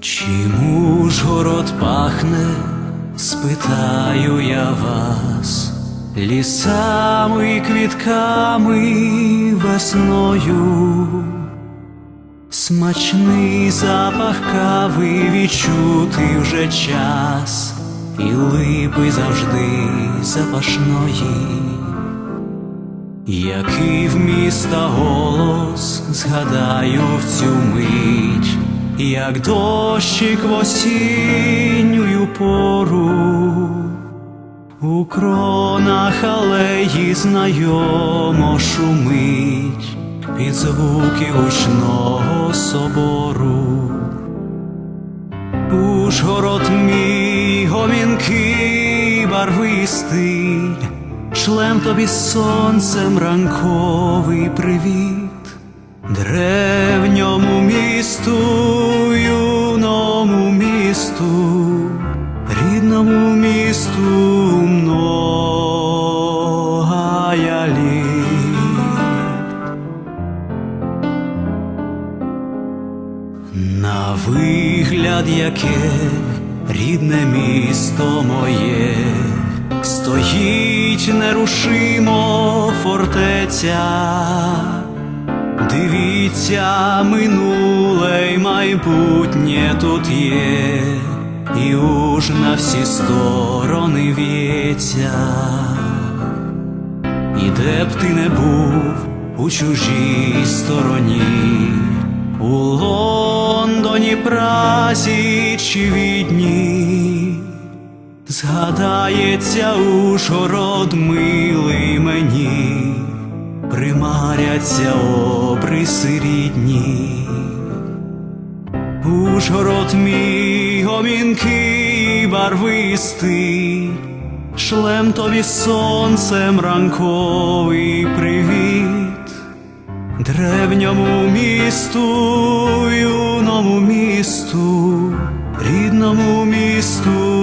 Чим Ужгород пахне, спитаю я вас, лісами, квітками, весною, смачний запах кави відчути вже час, і липи завжди запашної. Який в міста голос згадаю в цю мить, як дощик в осінню пору, у кронах алеї знайомо шумить під звуки гучного собору. Ужгород мій гомінкий барвистий, шлем тобі сонцем ранковий привіт, древньому місту, юному місту, рідному місту многая літ. На вигляд яке рідне місто моє, стоїть нерушимо фортеця, дивіться, минуле й майбутнє тут є, і уж на всі сторони в'ється. І де б ти не був у чужій стороні, у Лондоні, Празі чи Відні, згадається Ужгород милий мені, примаряться обриси рідні. Ужгород мій гомінкий барвистий, шлем тобі сонцем ранковий привіт, древньому місту, юному місту, рідному місту